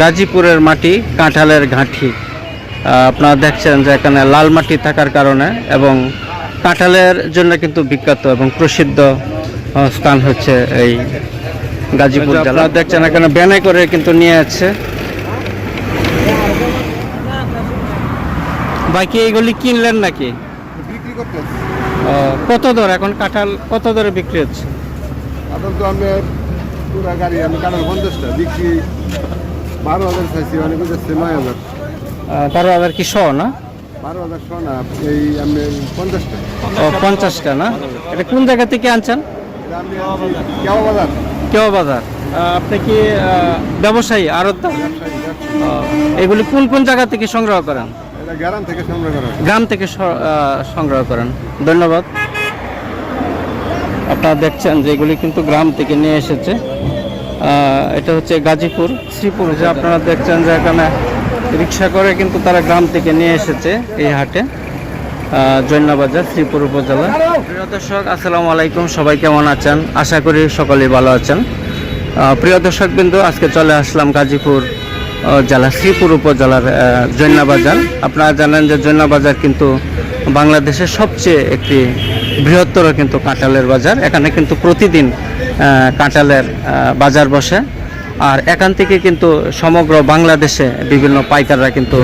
গাজীপুরের মাটি কাঁঠালের ঘাঁটি। আপনারা দেখছেন যে এখানে লাল মাটি থাকার কারণে এবং কাঁঠালের জন্য কিন্তু বিখ্যাত এবং প্রসিদ্ধ স্থান হচ্ছে এই গাজীপুর জেলা। আপনারা দেখছেন এখানে ব্যানে করে কিন্তু নিয়ে যাচ্ছে বাকি এইগুলি কিনলেন নাকি? বিক্রি করতে ও, কত দর? এখন কাঁঠাল কত দরে বিক্রি হচ্ছে? এখন তো আমি পুরা গাড়ি আমি পঞ্চাশটা বিক্রি বারো হাজার চাইছি অনেক যাচ্ছে নয় হাজার। বারো হাজার কি শ না? বারো হাজার সোনা এই আমি পঞ্চাশটা। ও পঞ্চাশটা না? এটা কোন জায়গা থেকে আনছেন? এটা আমি আনছি কেওয়া বাজার। কেউ বাজার। আপনি কি ব্যবসায়ী ব্যবসায়ী। ও, এগুলি কোন কোন জায়গা থেকে সংগ্রহ করেন? গ্রাম থেকে সংগ্রহ করা গ্রাম থেকে সংগ্রহ করেন। ধন্যবাদ। আপনারা দেখছেন যে এগুলি কিন্তু গ্রাম থেকে নিয়ে এসেছে। এটা হচ্ছে গাজীপুর। শ্রীপুর, যে আপনারা দেখছেন যে এখানে রিক্সা করে কিন্তু তারা গ্রাম থেকে নিয়ে এসেছে এই হাটে জৈন্যবাজার শ্রীপুর উপজেলা। প্রিয় দর্শক, আসসালামু আলাইকুম, সবাই কেমন আছেন? আশা করি সকলেই ভালো আছেন। প্রিয় দর্শক বিন্দু, আজকে চলে আসলাম গাজীপুর জেলা, শ্রীপুর উপজেলার জৈন্যবাজার আপনারা জানেন যে জৈন্যবাজার কিন্তু বাংলাদেশের সবচেয়ে একটি বৃহত্তর কিন্তু কাঁঠালের বাজার। এখানে কিন্তু প্রতিদিন কাঁঠালের বাজার বসে। আর এখান থেকে কিন্তু সমগ্র বাংলাদেশে বিভিন্ন পাইকাররা কিন্তু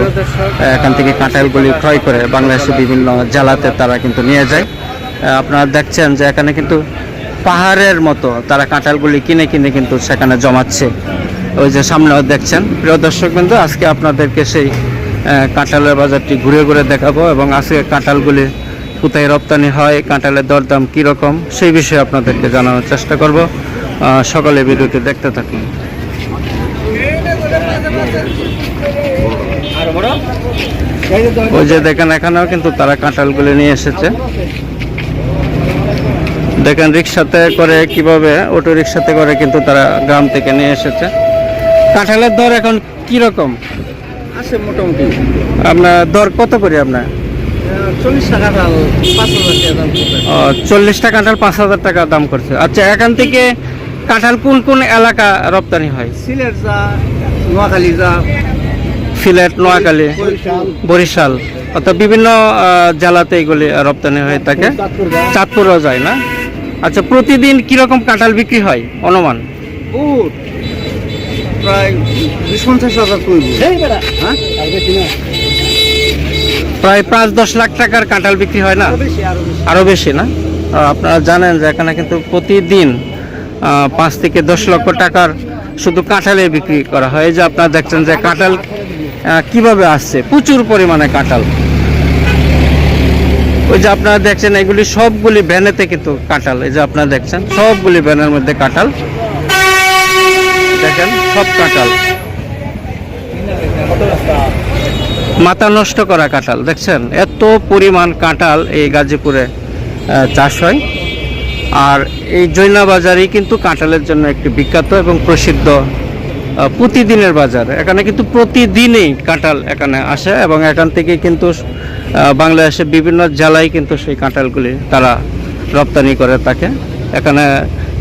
এখান থেকে কাঁঠালগুলি ক্রয় করে বাংলাদেশে বিভিন্ন জেলাতে তারা কিন্তু নিয়ে যায়। আপনারা দেখছেন যে এখানে কিন্তু পাহাড়ের মতো তারা কাঁঠালগুলি কিনে কিনে কিন্তু সেখানে জমাচ্ছে। ওই যে সামনেও দেখছেন। প্রিয় দর্শক বিন্দু আজকে আপনাদেরকে সেই কাঁঠালের বাজারটি ঘুরে ঘুরে দেখাবো এবং আজকে কাঁঠালগুলি কোথায় রপ্তানি হয় কাঁঠালের দরদাম কীরকম সেই বিষয়ে আপনাদেরকে জানানোর চেষ্টা করব। সকালে ভিডিওটি দেখতে থাকুন। ওই যে দেখেন এখানেও কিন্তু তারা কাঁঠালগুলি নিয়ে এসেছে। দেখেন রিক্সাতে করে কীভাবে অটো রিক্সাতে করে কিন্তু তারা গ্রাম থেকে নিয়ে এসেছে। কাঁঠালের দর এখন কি রকম? আছে মোটামুটি। আপনার দর কত করে আপনার? চল্লিশ টাকা কাঁঠাল পাঁচ হাজার টাকা দাম করছে। আচ্ছা এখান থেকে কাঁঠাল কোন কোন এলাকা রপ্তানি হয়? সিলেট যা নোয়াখালী যা। সিলেট নোয়াখালী বরিশাল। অর্থাৎ বিভিন্ন জেলাতে এগুলি রপ্তানি হয়ে থাকে। চাঁদপুরও যায় না? আচ্ছা প্রতিদিন কীরকম কাঁঠাল বিক্রি হয় অনুমান? প্রায় পঞ্চাশ হাজার প্রায় পাঁচ দশ লাখ টাকার কাঁঠাল বিক্রি হয় না? আরও বেশি আরও বেশি। না? আপনারা জানেন যে এখানে কিন্তু প্রতিদিন পাঁচ থেকে দশ লক্ষ টাকার শুধু কাঁঠালে বিক্রি করা হয়। যে আপনারা দেখছেন যে কাঁঠাল কীভাবে আসছে? প্রচুর পরিমাণে কাঁঠাল। ওই যে আপনারা দেখছেন এগুলি সবগুলি ভ্যানেতে কিন্তু কাঁঠাল। এই যে আপনারা দেখছেন সবগুলি ভ্যানের মধ্যে কাঁঠাল। দেখেন সব কাঁঠাল। মাথা নষ্ট করা কাঁঠাল, দেখছেন? এত পরিমাণ কাঁঠাল এই গাজীপুরে চাষ হয়। আর এই জৈনা বাজারই কিন্তু কাঁঠালের জন্য একটি বিখ্যাত এবং প্রসিদ্ধ প্রতিদিনের বাজার। এখানে কিন্তু প্রতিদিনই কাঁঠাল এখানে আসে এবং এখান থেকে কিন্তু বাংলাদেশের বিভিন্ন জেলায় কিন্তু সেই কাঁঠালগুলি তারা রপ্তানি করে থাকে। এখানে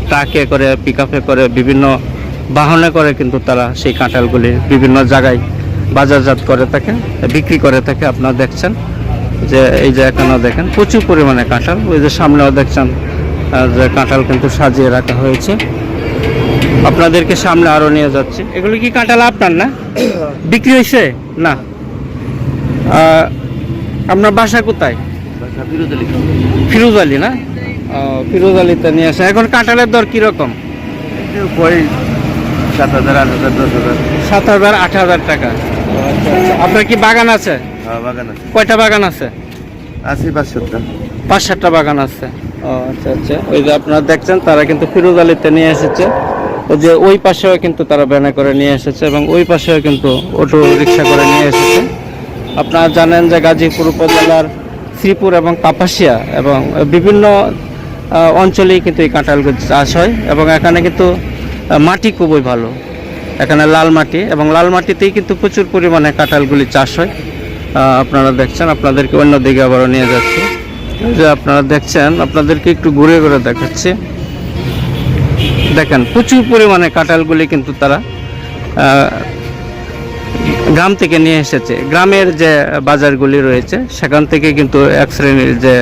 ট্রাকে করে পিক করে, বিভিন্ন বাহনে করে কিন্তু তারা সেই কাঁঠালগুলি বিভিন্ন জায়গায় বাজারজাত করে থাকে বিক্রি করে থাকে আপনারা দেখছেন যে এই যে এখানেও দেখেন প্রচুর পরিমাণে কাঁঠাল ওই যে সামনেও দেখছেন যে কাঁঠাল কিন্তু সাজিয়ে রাখা হয়েছে। আপনাদেরকে সামনে আরও নিয়ে যাচ্ছি। এগুলো কি কাঁঠাল আপনার না? বিক্রি হয়েছে? না। আপনার বাসা কোথায়? ফিরোজ আলী। না? ফিরোজ আলীতে নিয়ে আসে। এখন কাঁঠালের দর কীরকম? সাত হাজার আট হাজার দশ হাজার। সাত হাজার আট হাজার টাকা। আপনার কি বাগান আছে? হ্যাঁ বাগান আছে। কয়টা বাগান আছে? আশি পাঁচশোটা পাঁচ সাতটা বাগান আছে। ও আচ্ছা আচ্ছা। ওই যে আপনারা দেখছেন তারা কিন্তু ফিরোজ আলীতে নিয়ে এসেছে। ওই যে ওই পাশেও কিন্তু তারা ব্যানে করে নিয়ে এসেছে এবং ওই পাশেও কিন্তু অটো রিক্সা করে নিয়ে এসেছে। আপনারা জানেন যে গাজীপুর উপজেলার শ্রীপুর এবং কাপাসিয়া এবং বিভিন্ন অঞ্চলেই কিন্তু এই কাঁঠালগুলি চাষ হয় এবং এখানে কিন্তু মাটি খুবই ভালো। এখানে লাল মাটি এবং লাল মাটিতেই কিন্তু প্রচুর পরিমাণে কাঁঠালগুলি চাষ হয়। আপনারা দেখছেন, আপনাদেরকে অন্য দিকে আবারও নিয়ে যাচ্ছি। যে আপনারা দেখছেন, আপনাদেরকে একটু ঘুরে ঘুরে দেখাচ্ছি। দেখেন, প্রচুর পরিমাণে কাঁঠালগুলি কিন্তু তারা গ্রাম থেকে নিয়ে এসেছে। গ্রামের যে বাজারগুলি রয়েছে, সেখান থেকে কিন্তু এক শ্রেণির যে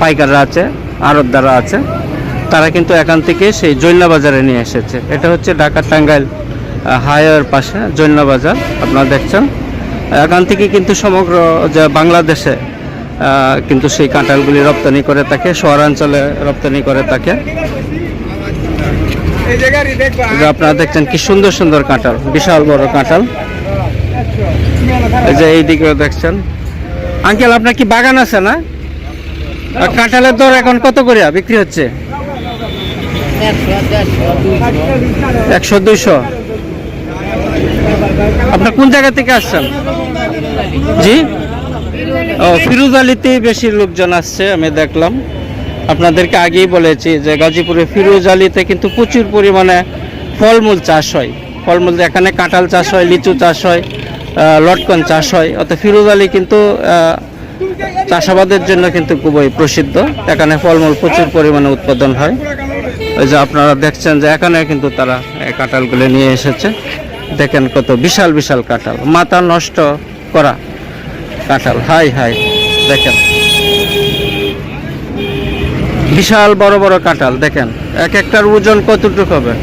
পাইকাররা আছে, আড়তদাররা আছে তারা কিন্তু এখান থেকে সেই জৈন্য বাজারে নিয়ে এসেছে। এটা হচ্ছে ঢাকা টাঙ্গাইল হাইওয়ের পাশে, জৈন্য বাজার, আপনারা দেখছেন। এখান থেকে কিন্তু সমগ্র যে বাংলাদেশে কিন্তু সেই কাঁঠালগুলি রপ্তানি করে থাকে, শহরাঞ্চলে রপ্তানি করে থাকে। আপনারা দেখছেন কি সুন্দর সুন্দর কাঁঠাল, বিশাল বড় কাঁঠাল। এই যে এইদিকেও দেখছেন। আঙ্কেল, আপনার কি বাগান আছে না? কাঁঠালের দর এখন কত করে বিক্রি হচ্ছে? একশো, দুইশো। আপনার কোন জায়গা থেকে আসছেন? জি? ও ফিরোজ আলীতেই বেশি লোকজন আসছে, আমি দেখলাম। আপনাদেরকে আগেই বলেছি যে গাজীপুরে ফিরোজ আলীতে কিন্তু প্রচুর পরিমাণে ফলমূল চাষ হয়। ফলমূল এখানে কাঁঠাল চাষ হয়, লিচু চাষ হয় লটকন চাষ হয়। অর্থাৎ ফিরোজ আলী কিন্তু চাষাবাদের জন্য কিন্তু খুবই প্রসিদ্ধ। এখানে ফলমূল প্রচুর পরিমাণে উৎপাদন হয়। ওই যে আপনারা দেখছেন যে এখানে কিন্তু তারা কাঁঠালগুলো নিয়ে এসেছে। দেখেন কত বিশাল বিশাল কাঁঠাল। মাথা নষ্ট করা কাঁঠাল। হাই হাই, দেখেন। বিশাল বড় বড় কাঁঠাল, দেখেন। এক একটার ওজন কতটুকু হবে?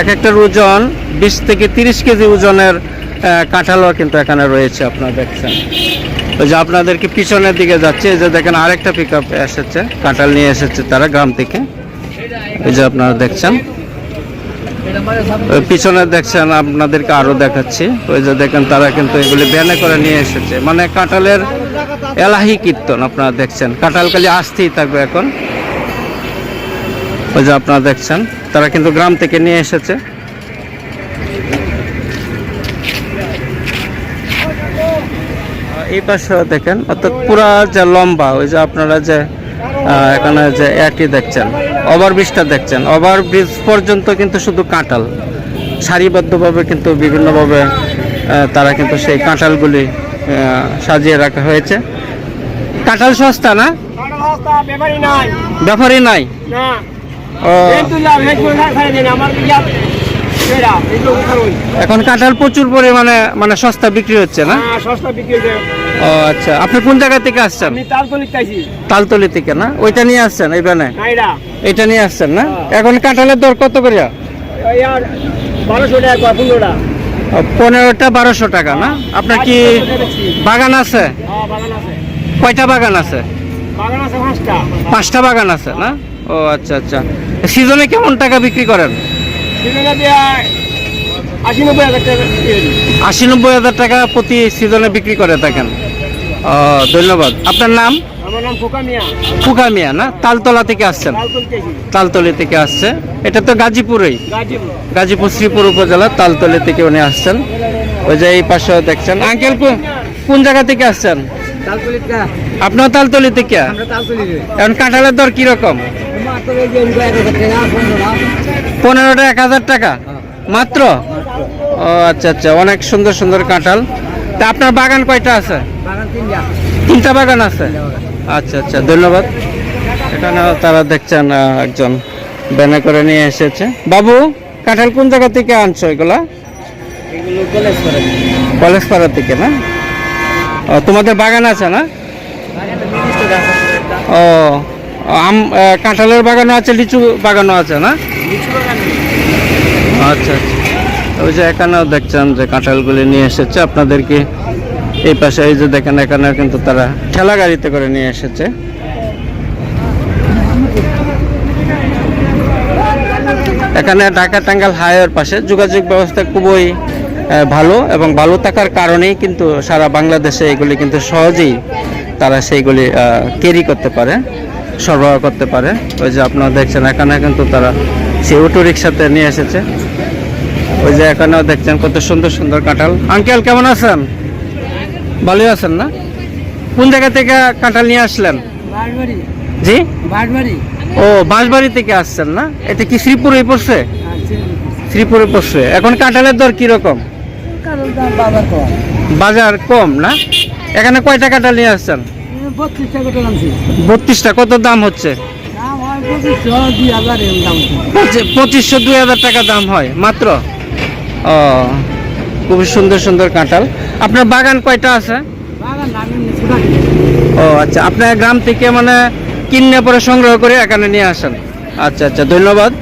এক একটার ওজন বিশ থেকে তিরিশ কেজি ওজনের কাঁঠালও কিন্তু এখানে রয়েছে, আপনারা দেখছেন। ওই যে আপনাদেরকে পিছনের দিকে যাচ্ছে যে দেখেন আরেকটা পিক আপ এসেছে, কাঁঠাল নিয়ে এসেছে তারা গ্রাম থেকে। এই যে আপনারা দেখছেন পিছনে দেখছেন, আপনাদেরকে আরও দেখাচ্ছি। ওই যে দেখেন, তারা কিন্তু এগুলি ব্যানে করে নিয়ে এসেছে। মানে কাঁঠালের এলাহি কীর্তন আপনারা দেখছেন। কাঁঠাল খালি আসতেই থাকবে এখন। ওই যে আপনারা দেখছেন, তারা কিন্তু গ্রাম থেকে নিয়ে এসেছে। এই পাশে দেখেন, অর্থাৎ পুরা যে লম্বা, ওই যে আপনারা যে এখানে যে একই দেখছেন। ওভারব্রিজটা দেখছেন। ওভারব্রিজ পর্যন্ত কিন্তু শুধু কাঁটাল সারিবদ্ধভাবে কিন্তু বিভিন্নভাবে তারা কিন্তু সেই কাঁঠালগুলি সাজিয়ে রাখা হয়েছে। কাঁঠাল সস্তা না? ব্যাপারই নাই। ও, এখন কাঁঠাল প্রচুর পরিমাণে মানে সস্তা বিক্রি হচ্ছে না? হ্যাঁ সস্তা বিক্রি হয়েছে ও আচ্ছা। আপনি কোন জায়গা থেকে আসছেন? তালতলি থেকে না? ওইটা নিয়ে আসছেন এই ব্যানে? এটা নিয়ে আসছেন না? এখন কাঁঠালের দর কত করে? পনেরোটা। বারোশো টাকা না? আপনার কি বাগান আছে? হ্যাঁ কয়টা বাগান আছে? পাঁচটা বাগান আছে না? ও আচ্ছা আচ্ছা। সিজনে কেমন টাকা বিক্রি করেন? আশি নব্বই হাজার টাকা প্রতি সিজনে বিক্রি করে থাকেন। ধন্যবাদ। আপনার নাম? ফোকা মিয়া। না? তালতলা থেকে আসছেন। তাল তালতলি থেকে আসছে। এটা তো গাজীপুরেই। গাজীপুর। শ্রীপুর উপজেলা তালতলি থেকে উনি আসছেন। ওই যে এই পাশেও দেখছেন। আঙ্কেল কোন- কোন জায়গা থেকে আসছেন? আপনার তালতলি থেকে? এখন কাঁঠালের দর কীরকম? পনেরোটা এক হাজার টাকা? মাত্র? ও আচ্ছা আচ্ছা অনেক সুন্দর সুন্দর কাঁঠাল। তা আপনার বাগান কয়টা আছে? তিনটা। বাগান আছে? আচ্ছা আচ্ছা ধন্যবাদ। এখানে তারা দেখছেন একজন ব্যানে করে নিয়ে এসেছে। বাবু কাঁঠাল কোন জায়গা থেকে আনছো এগুলা? কলেজ পাড়া থেকে না? ও তোমাদের বাগান আছে না। ও আম কাঁঠালের বাগানও আছে লিচু বাগানও আছে না। আচ্ছা আচ্ছা। ওই যে এখানেও দেখছেন যে কাঁঠালগুলি নিয়ে এসেছে। আপনাদেরকে এই পাশে, এই যে দেখেন এখানে কিন্তু তারা ঠেলা গাড়িতে করে নিয়ে এসেছে। এখানে ঢাকা টাঙ্গাল হাইওয়ের পাশে যোগাযোগ ব্যবস্থা খুবই ভালো এবং ভালো থাকার কারণেই কিন্তু সারা বাংলাদেশে এগুলি কিন্তু সহজেই তারা সেইগুলি ক্যারি করতে পারে, সরবরাহ করতে পারে। ওই যে আপনারা দেখছেন, এখানে কিন্তু তারা সেই অটো রিক্সাতে নিয়ে এসেছে। ওই যে এখানেও দেখছেন কত সুন্দর সুন্দর কাঁঠাল। আঙ্কেল কেমন আছেন? ভালোই আছেন না? কোন জায়গা থেকে কাঁঠাল নিয়ে আসলেন? জি? ও বাঁশবাড়ি থেকে আসছেন না? এটা কি শ্রীপুরে পড়ছে? শ্রীপুরে। পড়ছে। এখন কাঁঠালের দর কীরকম? বাজার কম। না? এখানে কয়টা কাঁঠাল নিয়ে আসছেন? বত্রিশটা কত দাম হচ্ছে? পঁচিশশো দুই হাজার টাকা দাম হয় মাত্র? ও খুবই সুন্দর সুন্দর কাঁঠাল। আপনার বাগান কয়টা আছে? ও আচ্ছা আপনার গ্রাম থেকে মানে কিনে পরে সংগ্রহ করে এখানে নিয়ে আসেন। আচ্ছা আচ্ছা ধন্যবাদ।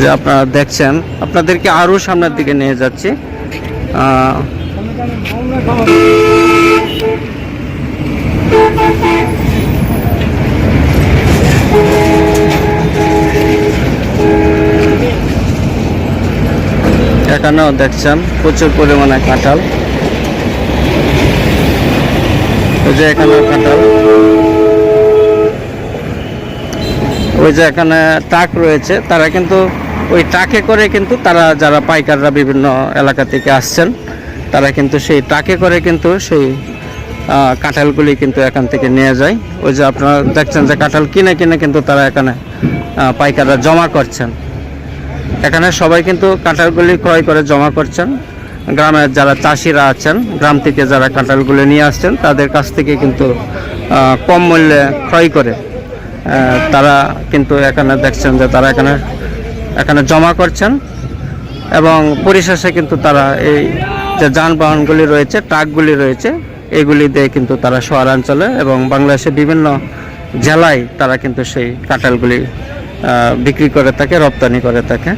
যে আপনারা দেখছেন আপনাদেরকে আরও সামনের দিকে নিয়ে যাচ্ছি। আহ, এখানেও দেখছেন, প্রচুর পরিমাণে কাঁঠাল। ওই যে এখানেও কাঁঠাল। ওই যে এখানে ট্রাক রয়েছে, তারা কিন্তু ওই ট্রাকে করে কিন্তু তারা, যারা পাইকাররা বিভিন্ন এলাকা থেকে আসছেন, তারা কিন্তু সেই ট্রাকে করে কিন্তু সেই কাঁঠালগুলি কিন্তু এখান থেকে নিয়ে যায়। ওই যে আপনারা দেখছেন যে কাঁঠাল কিনে কিনে কিন্তু তারা এখানে পাইকাররা জমা করছেন। এখানে সবাই কিন্তু কাঁঠালগুলি ক্রয় করে জমা করছেন। গ্রামের যারা চাষিরা আছেন, গ্রাম থেকে যারা কাঁঠালগুলি নিয়ে আসছেন, তাদের কাছ থেকে কিন্তু কম মূল্যে ক্রয় করে তারা কিন্তু এখানে দেখছেন যে তারা এখানে এখানে জমা করছেন এবং পরিশেষে কিন্তু তারা এই যে যানবাহনগুলি রয়েছে, ট্রাকগুলি রয়েছে, এগুলি দিয়ে কিন্তু তারা শহরাঞ্চলে এবং বাংলাদেশের বিভিন্ন জেলায় তারা কিন্তু সেই কাঁঠালগুলি বিক্রি করে থাকে, রপ্তানি করে থাকে।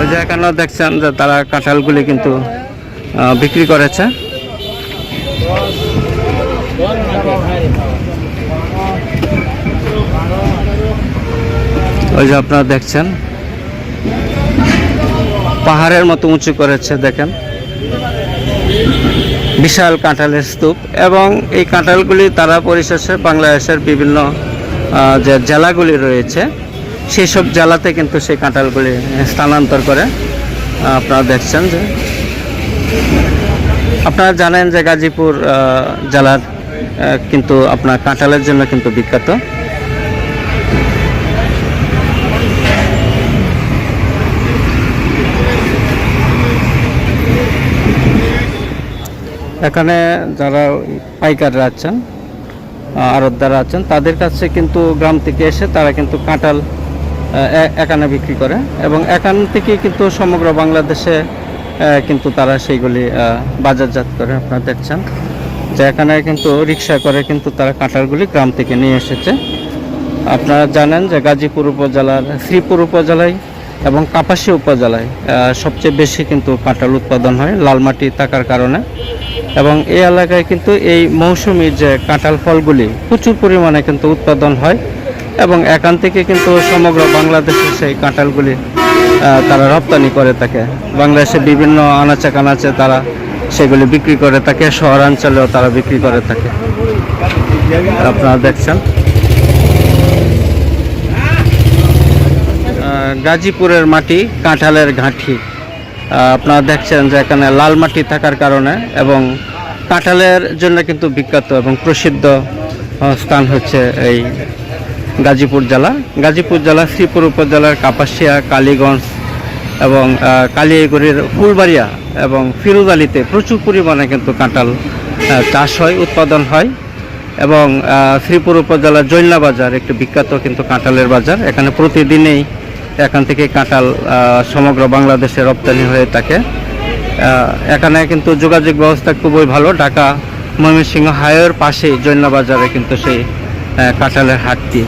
ওই যে দেখছেন যে তারা কাঁঠালগুলি কিন্তু বিক্রি করেছে। ওই যে আপনারা দেখছেন, পাহাড়ের মতো উঁচু করেছে, দেখেন। বিশাল কাঁঠালের স্তূপ এবং এই কাঁঠালগুলি তারা পরিশেষে বাংলাদেশের বিভিন্ন যে জেলাগুলি রয়েছে সেই সব জেলাতে কিন্তু সেই কাঁঠালগুলি স্থানান্তর করে আপনারা দেখছেন যে আপনারা জানেন যে গাজীপুর জেলার কিন্তু আপনার কাঁঠালের জন্য কিন্তু বিখ্যাত। এখানে যারা পাইকাররা আছেন আড়তদারা আছেন তাদের কাছে কিন্তু গ্রাম থেকে এসে তারা কিন্তু কাঁঠাল আহ, এ- এখানে বিক্রি করে এবং এখান থেকে কিন্তু সমগ্র বাংলাদেশে কিন্তু তারা সেইগুলি বাজারজাত করে আপনারা দেখছেন যে এখানে কিন্তু রিক্সা করে কিন্তু তারা কাঁঠালগুলি গ্রাম থেকে নিয়ে এসেছে। আপনারা জানেন যে গাজীপুর উপজেলার শ্রীপুর উপজেলায় এবং কাপাসিয়া উপজেলায় সবচেয়ে বেশি কিন্তু কাঁঠাল উৎপাদন হয় লাল মাটি থাকার কারণে। এবং এই এলাকায় কিন্তু এই মৌসুমি যে কাঁঠাল ফলগুলি প্রচুর পরিমাণে কিন্তু উৎপাদন হয় এবং এখান থেকে কিন্তু সমগ্র বাংলাদেশে সেই কাঁঠালগুলি তারা রপ্তানি করে থাকে। বাংলাদেশে বিভিন্ন আনাচে কানাচে তারা সেগুলি বিক্রি করে থাকে, শহরাঞ্চলেও তারা বিক্রি করে থাকে। আপনারা দেখছেন। গাজীপুরের মাটি কাঁঠালের ঘাঁটি। আপনারা দেখছেন যে এখানে লাল মাটি থাকার কারণে এবং কাঁঠালের জন্য কিন্তু বিখ্যাত এবং প্রসিদ্ধ স্থান হচ্ছে এই গাজীপুর জেলা। গাজীপুর জেলা শ্রীপুর উপজেলার কাপাসিয়া, কালীগঞ্জ এবং কালিয়াগুড়ির ফুলবাড়িয়া এবং ফিরোজালিতে প্রচুর পরিমাণে কিন্তু কাঁঠাল চাষ হয়, উৎপাদন হয় এবং শ্রীপুর উপজেলার জৈলা বাজার একটি বিখ্যাত কিন্তু কাঁঠালের বাজার। এখানে প্রতিদিনেই এখান থেকে কাঁঠাল সমগ্র বাংলাদেশে রপ্তানি হয়ে থাকে। এখানে কিন্তু যোগাযোগ ব্যবস্থা খুবই ভালো। ঢাকা ময়মনসিংহ হাইওয়ের পাশেই জৈলা বাজারে কিন্তু সেই কাঁঠালের হাটটি।